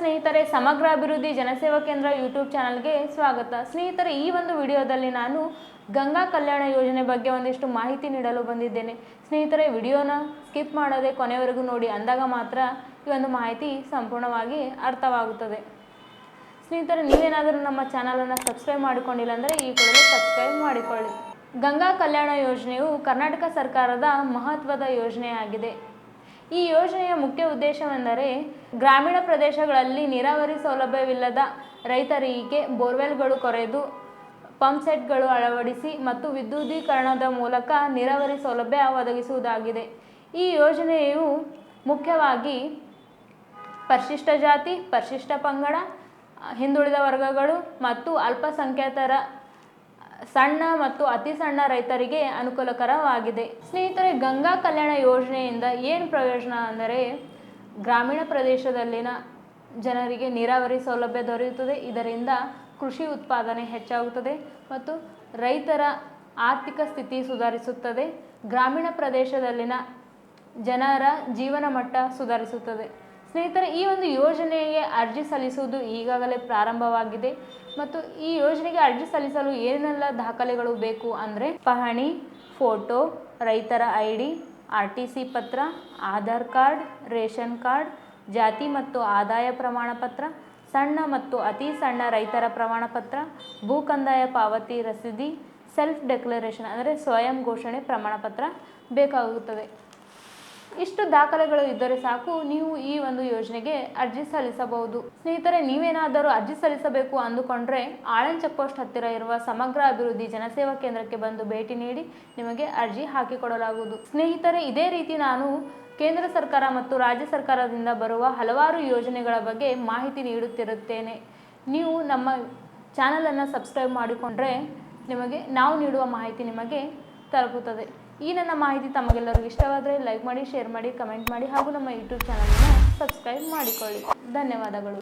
ಸ್ನೇಹಿತರೆ, ಸಮಗ್ರ ಅಭಿವೃದ್ಧಿ ಜನಸೇವಾ ಕೇಂದ್ರ ಯೂಟ್ಯೂಬ್ ಚಾನಲ್ಗೆ ಸ್ವಾಗತ. ಸ್ನೇಹಿತರೆ, ಈ ಒಂದು ವಿಡಿಯೋದಲ್ಲಿ ನಾನು ಗಂಗಾ ಕಲ್ಯಾಣ ಯೋಜನೆ ಬಗ್ಗೆ ಒಂದಿಷ್ಟು ಮಾಹಿತಿ ನೀಡಲು ಬಂದಿದ್ದೇನೆ. ಸ್ನೇಹಿತರೆ, ವಿಡಿಯೋನ ಸ್ಕಿಪ್ ಮಾಡದೆ ಕೊನೆವರೆಗೂ ನೋಡಿ, ಅಂದಾಗ ಮಾತ್ರ ಈ ಒಂದು ಮಾಹಿತಿ ಸಂಪೂರ್ಣವಾಗಿ ಅರ್ಥವಾಗುತ್ತದೆ. ಸ್ನೇಹಿತರೆ, ನೀವೇನಾದರೂ ನಮ್ಮ ಚಾನಲನ್ನು ಸಬ್ಸ್ಕ್ರೈಬ್ ಮಾಡಿಕೊಂಡಿಲ್ಲ ಅಂದರೆ ಈ ಕೂಡಲೇ ಸಬ್ಸ್ಕ್ರೈಬ್ ಮಾಡಿಕೊಳ್ಳಿ. ಗಂಗಾ ಕಲ್ಯಾಣ ಯೋಜನೆಯು ಕರ್ನಾಟಕ ಸರ್ಕಾರದ ಮಹತ್ವದ ಯೋಜನೆಯಾಗಿದೆ. ಈ ಯೋಜನೆಯ ಮುಖ್ಯ ಉದ್ದೇಶವೆಂದರೆ ಗ್ರಾಮೀಣ ಪ್ರದೇಶಗಳಲ್ಲಿ ನೀರಾವರಿ ಸೌಲಭ್ಯವಿಲ್ಲದ ರೈತರಿಗೆ ಬೋರ್ವೆಲ್ಗಳು ಕೊರೆದು ಪಂಪ್ ಸೆಟ್ಗಳು ಅಳವಡಿಸಿ ಮತ್ತು ವಿದ್ಯುದೀಕರಣದ ಮೂಲಕ ನೀರಾವರಿ ಸೌಲಭ್ಯ ಒದಗಿಸುವುದಾಗಿದೆ. ಈ ಯೋಜನೆಯು ಮುಖ್ಯವಾಗಿ ಪರಿಶಿಷ್ಟ ಜಾತಿ, ಪರಿಶಿಷ್ಟ ಪಂಗಡ, ಹಿಂದುಳಿದ ವರ್ಗಗಳು ಮತ್ತು ಅಲ್ಪಸಂಖ್ಯಾತರ ಸಣ್ಣ ಮತ್ತು ಅತಿ ಸಣ್ಣ ರೈತರಿಗೆ ಅನುಕೂಲಕರವಾಗಿದೆ. ಸ್ನೇಹಿತರೆ, ಗಂಗಾ ಕಲ್ಯಾಣ ಯೋಜನೆಯಿಂದ ಏನು ಪ್ರಯೋಜನ ಅಂದರೆ ಗ್ರಾಮೀಣ ಪ್ರದೇಶದಲ್ಲಿನ ಜನರಿಗೆ ನೀರಾವರಿ ಸೌಲಭ್ಯ ದೊರೆಯುತ್ತದೆ. ಇದರಿಂದ ಕೃಷಿ ಉತ್ಪಾದನೆ ಹೆಚ್ಚಾಗುತ್ತದೆ ಮತ್ತು ರೈತರ ಆರ್ಥಿಕ ಸ್ಥಿತಿ ಸುಧಾರಿಸುತ್ತದೆ. ಗ್ರಾಮೀಣ ಪ್ರದೇಶದಲ್ಲಿನ ಜನರ ಜೀವನ ಮಟ್ಟ ಸುಧಾರಿಸುತ್ತದೆ. ಸ್ನೇಹಿತರೆ, ಈ ಒಂದು ಯೋಜನೆಗೆ ಅರ್ಜಿ ಸಲ್ಲಿಸುವುದು ಈಗಾಗಲೇ ಪ್ರಾರಂಭವಾಗಿದೆ. ಮತ್ತು ಈ ಯೋಜನೆಗೆ ಅರ್ಜಿ ಸಲ್ಲಿಸಲು ಏನೆಲ್ಲ ದಾಖಲೆಗಳು ಬೇಕು ಅಂದರೆ ಪಹಣಿ, ಫೋಟೋ, ರೈತರ I D R T C ಪತ್ರ, ಆಧಾರ್ ಕಾರ್ಡ್, ರೇಷನ್ ಕಾರ್ಡ್, ಜಾತಿ ಮತ್ತು ಆದಾಯ ಪ್ರಮಾಣ ಪತ್ರ, ಸಣ್ಣ ಮತ್ತು ಅತಿ ಸಣ್ಣ ರೈತರ ಪ್ರಮಾಣ ಪತ್ರ ಭೂ ಕಂದಾಯ ಪಾವತಿ ರಸೀದಿ ಸೆಲ್ಫ್ ಡೆಕ್ಲರೇಷನ್ ಅಂದರೆ ಸ್ವಯಂ ಘೋಷಣೆ ಪ್ರಮಾಣ ಪತ್ರ ಬೇಕಾಗುತ್ತದೆ. ಇಷ್ಟು ದಾಖಲೆಗಳು ಇದ್ದರೆ ಸಾಕು, ನೀವು ಈ ಒಂದು ಯೋಜನೆಗೆ ಅರ್ಜಿ ಸಲ್ಲಿಸಬಹುದು. ಸ್ನೇಹಿತರೆ, ನೀವೇನಾದರೂ ಅರ್ಜಿ ಸಲ್ಲಿಸಬೇಕು ಅಂದುಕೊಂಡ್ರೆ ಆಳನ್ ಚೆಕ್ ಪೋಸ್ಟ್ ಹತ್ತಿರ ಇರುವ ಸಮಗ್ರ ಅಭಿವೃದ್ಧಿ ಜನಸೇವಾ ಕೇಂದ್ರಕ್ಕೆ ಬಂದು ಭೇಟಿ ನೀಡಿ ನಿಮಗೆ ಅರ್ಜಿ ಹಾಕಿಕೊಡಲಾಗುವುದು. ಸ್ನೇಹಿತರೆ, ಇದೇ ರೀತಿ ನಾನು ಕೇಂದ್ರ ಸರ್ಕಾರ ಮತ್ತು ರಾಜ್ಯ ಸರ್ಕಾರದಿಂದ ಬರುವ ಹಲವಾರು ಯೋಜನೆಗಳ ಬಗ್ಗೆ ಮಾಹಿತಿ ನೀಡುತ್ತಿರುತ್ತೇನೆ. ನೀವು ನಮ್ಮ ಚಾನಲನ್ನು ಸಬ್ಸ್ಕ್ರೈಬ್ ಮಾಡಿಕೊಂಡ್ರೆ ನಿಮಗೆ, ನಾವು ನೀಡುವ ಮಾಹಿತಿ ನಿಮಗೆ ತಲುಪುತ್ತದೆ. ಈ ನನ್ನ ಮಾಹಿತಿ ತಮಗೆಲ್ಲರಿಗೂ ಇಷ್ಟವಾದರೆ ಲೈಕ್ ಮಾಡಿ ಶೇರ್ ಮಾಡಿ ಕಮೆಂಟ್ ಮಾಡಿ ಹಾಗೂ ನಮ್ಮ ಯೂಟ್ಯೂಬ್ ಚಾನಲನ್ನು ಸಬ್ಸ್ಕ್ರೈಬ್ ಮಾಡಿಕೊಳ್ಳಿ. ಧನ್ಯವಾದಗಳು.